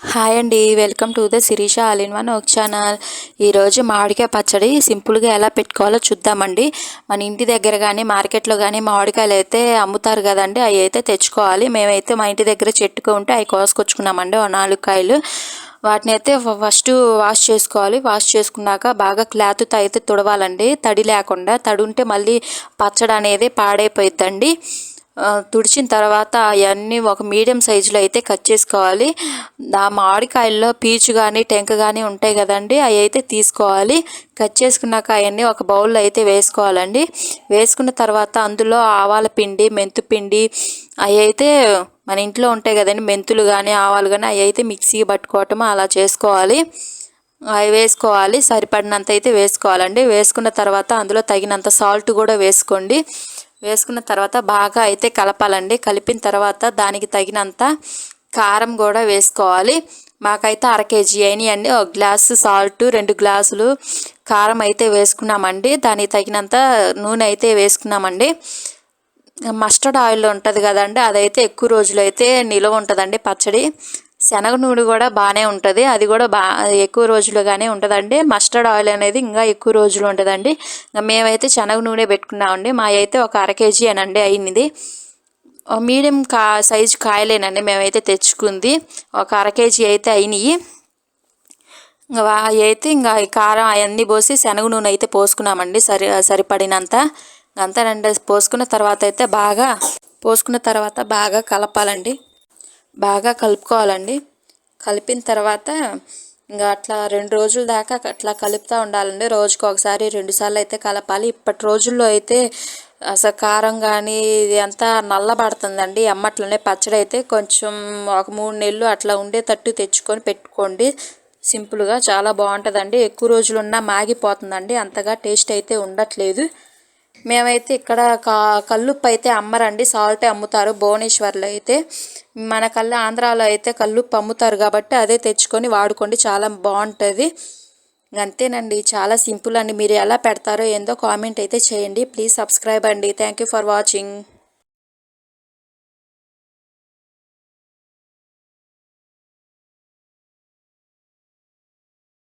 Hi అండి welcome to the Sirisha all in one ఒక channel. ఈరోజు మామిడికాయ పచ్చడి సింపుల్గా ఎలా పెట్టుకోవాలో చూద్దామండి. మన ఇంటి దగ్గర కానీ మార్కెట్లో కానీ మామిడికాయలు అయితే అమ్ముతారు కదండి అవి అయితే తెచ్చుకోవాలి. మేమైతే మా ఇంటి దగ్గర చెట్టుకు ఉంటే అవి కోసుకొచ్చుకున్నామండి ఓ నాలుగు కాయలు. వాటిని అయితే ఫస్ట్ వాష్ చేసుకోవాలి. వాష్ చేసుకున్నాక బాగా క్లాత్తో అయితే తుడవాలండి. తడి లేకుండా తడి ఉంటే మళ్ళీ పచ్చడి అనేది పాడైపోయిద్దండి. తుడిచిన తర్వాత అవన్నీ ఒక మీడియం సైజులో అయితే కట్ చేసుకోవాలి. ఆ మామిడికాయల్లో పీచు కానీ టెంక కానీ ఉంటాయి కదండి అవి అయితే తీసుకోవాలి. కట్ చేసుకున్నాక అవన్నీ ఒక బౌల్లో అయితే వేసుకోవాలండి. వేసుకున్న తర్వాత అందులో ఆవాల పిండి మెంతు పిండి అవి అయితే మన ఇంట్లో ఉంటాయి కదండి మెంతులు కానీ ఆవాలు కానీ అవి అయితే మిక్సీ పట్టుకోవటం అలా చేసుకోవాలి. అవి వేసుకోవాలి. సరిపడినంత అయితే వేసుకోవాలండి. వేసుకున్న తర్వాత అందులో తగినంత సాల్ట్ కూడా వేసుకోండి. వేసుకున్న తర్వాత బాగా అయితే కలపాలండి. కలిపిన తర్వాత దానికి తగినంత కారం కూడా వేసుకోవాలి. మాకైతే అర కేజీ అయినాయండి. ఒక గ్లాసు సాల్ట్ రెండు గ్లాసులు కారం అయితే వేసుకున్నామండి. దానికి తగినంత నూనె అయితే వేసుకున్నామండి. మస్టర్డ్ ఆయిల్ ఉంటుంది కదండి. అదైతే ఎక్కువ రోజులు అయితే నిల్వ ఉంటుందండి పచ్చడి. శనగ నూనె కూడా బాగానే ఉంటుంది. అది కూడా బా ఎక్కువ రోజులుగానే ఉంటుందండి. మస్టర్డ్ ఆయిల్ అనేది ఇంకా ఎక్కువ రోజులు ఉంటుందండి. మేమైతే శనగ నూనె పెట్టుకున్నామండి. మా అయితే ఒక అర కేజీ అనండి అయింది. మీడియం కా సైజు కాయలేనండి. మేమైతే తెచ్చుకుంది. ఒక అర కేజీ అయితే అయినాయి. ఇంకా అయితే ఇంకా కారం అవన్నీ పోసి శనగ నూనె అయితే పోసుకున్నామండి. సరి సరిపడినంత. అంతేనండి పోసుకున్న తర్వాత అయితే బాగా పోసుకున్న తర్వాత బాగా కలపాలండి. బాగా కలుపుకోవాలండి. కలిపిన తర్వాత ఇంకా అట్లా రెండు రోజుల దాకా అట్లా కలుపుతూ ఉండాలండి. రోజుకు ఒకసారి రెండుసార్లు అయితే కలపాలి. ఇప్పటి రోజుల్లో అయితే అసలు కారం కానీ ఇది అంతా నల్లబడుతుందండి. అమ్మట్లోనే పచ్చడి అయితే కొంచెం ఒక మూడు నెలలు అట్లా ఉండేటట్టు తెచ్చుకొని పెట్టుకోండి. సింపుల్గా చాలా బాగుంటుందండి. ఎక్కువ రోజులు ఉన్నా మాగిపోతుందండి. అంతగా టేస్ట్ అయితే ఉండట్లేదు. మేమైతే ఇక్కడ కా కల్లుప్పు అయితే అమ్మరండి. సాల్ట్ అమ్ముతారు. భువనేశ్వర్లో అయితే మన కళ్ళ ఆంధ్రాలో అయితే కల్లుప్పు అమ్ముతారు కాబట్టి అదే తెచ్చుకొని వాడుకోండి. చాలా బాగుంటుంది. అంతేనండి. చాలా సింపుల్ అండి. మీరు ఎలా పెడతారో ఏందో కామెంట్ అయితే చేయండి. ప్లీజ్ సబ్స్క్రైబ్ అండి. Thank you for watching.